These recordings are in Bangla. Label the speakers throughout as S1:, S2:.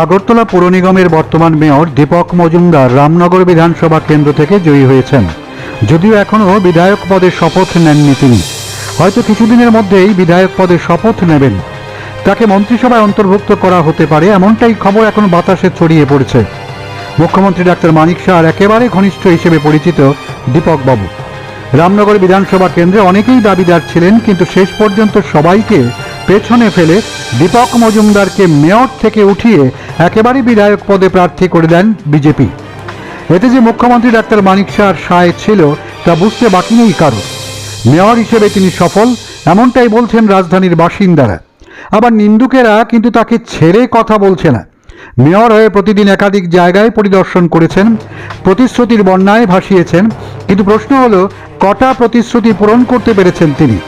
S1: আগরতলা পুর নিগমের বর্তমান মেয়র দীপক মজুমদার রামনগর বিধানসভা কেন্দ্র থেকে জয়ী হয়েছেন। যদিও এখনও বিধায়ক পদের শপথ নেননি তিনি। হয়তো কিছুদিনের মধ্যেই বিধায়ক পদের শপথ নেবেন। তাকে মন্ত্রিসভায় অন্তর্ভুক্ত করা হতে পারে এমনটাই খবর এখন বাতাসে ছড়িয়ে পড়েছে। মুখ্যমন্ত্রী ডাক্তার মানিক শাহর একেবারে ঘনিষ্ঠ হিসেবে পরিচিত দীপক বাবু। রামনগর বিধানসভা কেন্দ্রে অনেকেই দাবিদার ছিলেন, কিন্তু শেষ পর্যন্ত সবাইকে পেছনে ফেলে দীপক মজুমদারকে মেয়র থেকে উঠিয়ে একেবারে বিধায়ক পদে প্রার্থী করে দেন বিজেপি। এতে যে মুখ্যমন্ত্রী ডাক্তার মানিক শাহর সায় ছিল, তা বুঝতে বাকি নেই কারও। মেয়র হিসেবে তিনি সফল, এমনটাই বলছেন রাজধানীর বাসিন্দারা। আবার নিন্দুকেরা কিন্তু তাকে ছেড়ে কথা বলছে না। মেয়র হয়ে প্রতিদিন একাধিক জায়গায় পরিদর্শন করেছেন, প্রতিশ্রুতির বন্যায় ভাসিয়েছেন, কিন্তু প্রশ্ন হলো, কটা প্রতিশ্রুতি পূরণ করতে পেরেছেন তিনি?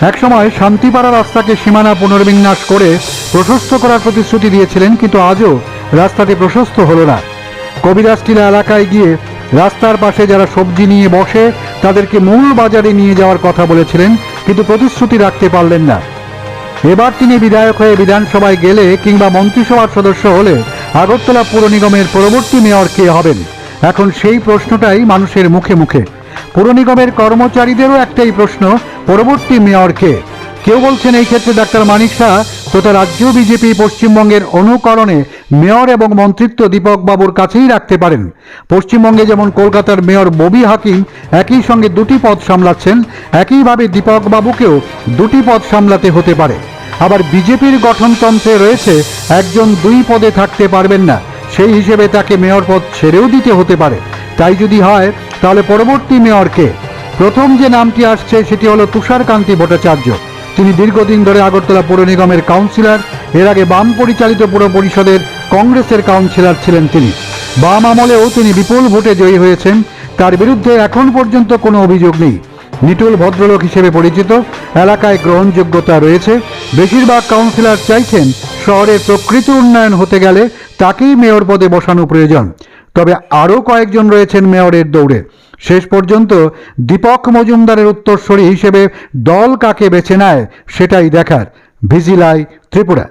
S1: একসময় শান্তিপাড়া রাস্তাকে সীমানা পুনর্বিন্যাস করে প্রশস্ত করার প্রতিশ্রুতি দিয়েছিলেন, কিন্তু আজও রাস্তাটি প্রশস্ত হল না। কবিরাজটিলা এলাকায় গিয়ে রাস্তার পাশে যারা সবজি নিয়ে বসে, তাদেরকে মূল বাজারে নিয়ে যাওয়ার কথা বলেছিলেন, কিন্তু প্রতিশ্রুতি রাখতে পারলেন না। এবার তিনি বিধায়ক হয়ে বিধানসভায় গেলে কিংবা মন্ত্রিসভার সদস্য হলে আগরতলা পুর নিগমের পরবর্তী মেয়র কে হবেন? এখন সেই প্রশ্নটাই মানুষের মুখে মুখে। পুর নিগমের কর্মচারীদেরও একটাই প্রশ্ন, পরবর্তী মেয়রকে। কেউ বলছেন এই ক্ষেত্রে ডাক্তার মানিক শাহ তথা রাজ্য বিজেপি পশ্চিমবঙ্গের অনুকরণে মেয়র এবং মন্ত্রিত্ব দীপক বাবুর কাছেই রাখতে পারেন। পশ্চিমবঙ্গে যেমন কলকাতার মেয়র ববি হাকিম, একই সঙ্গে দুটি পদ সামলাচ্ছেন, একইভাবে দীপক বাবুকেও দুটি পদ সামলাতে হতে পারে। আবার বিজেপির গঠনতন্ত্রে রয়েছে, একজন দুই পদে থাকতে পারবেন না। সেই হিসেবে তাকে মেয়র পদ ছেড়েও দিতে হতে পারে। তাই যদি হয়, তাহলে পরবর্তী মেয়রকে। প্রথম যে নামটি আসছে, সেটি হলো তুষারকান্তি ভট্টাচার্য। তিনি দীর্ঘদিন ধরে আগরতলা পৌর নিগমের কাউন্সিলর। এর আগে বাম পরিচালিত পুর পরিষদের কংগ্রেসের কাউন্সিলর ছিলেন তিনি। বাম আমলেও তিনি বিপুল ভোটে জয়ী হয়েছেন। তার বিরুদ্ধে এখন পর্যন্ত কোনো অভিযোগ নেই। নিটুল ভদ্রলোক হিসেবে পরিচিত। এলাকায় গ্রহণযোগ্যতা রয়েছে। বেশিরভাগ কাউন্সিলর চাইছেন শহরের প্রকৃত উন্নয়ন হতে গেলে তাকেই মেয়র পদে বসানো প্রয়োজন। তবে আরও কয়েকজন রয়েছেন মেয়রের দৌড়ে। শেষ পর্যন্ত দীপক মজুমদারের উত্তরসূরি হিসেবে দল কাকে বেছে নেয় সেটাই দেখার। ভিজিলাই ত্রিপুরা।